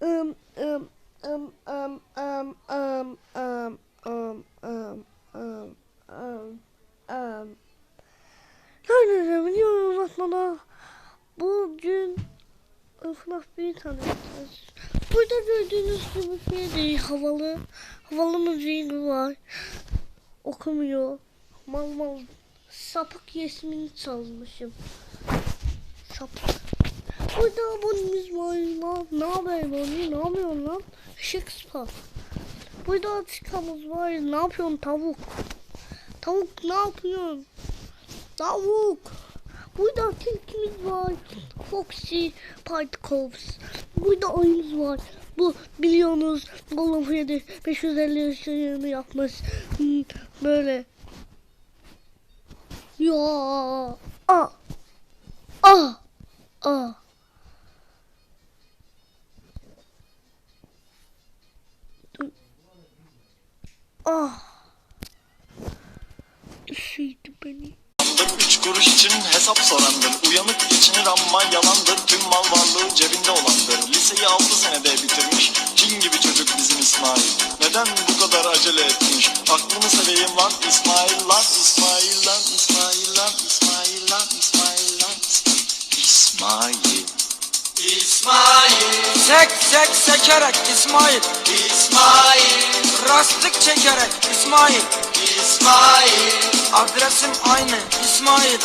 Um, um, um, um, um, um, um, um, um, um, um, um. Neredeyse biliyorum aslında. Bugün FNAF 1 tanıtacağız. Burada gördüğünüz gibi bir şey değil. Havalı. Havalı müziği var. Okumuyor. Mal mal. Sapık yesmini çalmışım. Sapık. Burada abonemiz var. Ne haber Bonnie? Ne yapıyorsun lan? Shakespeare. Burada açıkamız var. Ne yapıyorsun tavuk? Tavuk ne yapıyorsun? Tavuk. Burada tilkimiz var. Foxy Particles. Burada ayımız var. Bu biliyorsunuz Golden Freddy 550 yaşını yapmış. Böyle. Ya. Ah. Ah. Ah. Ah. Üşüydü beni. Üç kuruş için hesap sorandır. Uyanık geçinir ama yalandır. Tüm mal varlığı cebinde olandır. Liseyi altı senede bitirmiş. Cin gibi çocuk bizim İsmail. Neden bu kadar acele etmiş? Aklını seveyim lan. İsmail lan İsmail lan İsmail lan İsmail lan İsmail lan İsmail. İsmail, Sek sek sekerek İsmail. İsmail, Rastlık çekerek İsmail. İsmail, Adresim aynı İsmail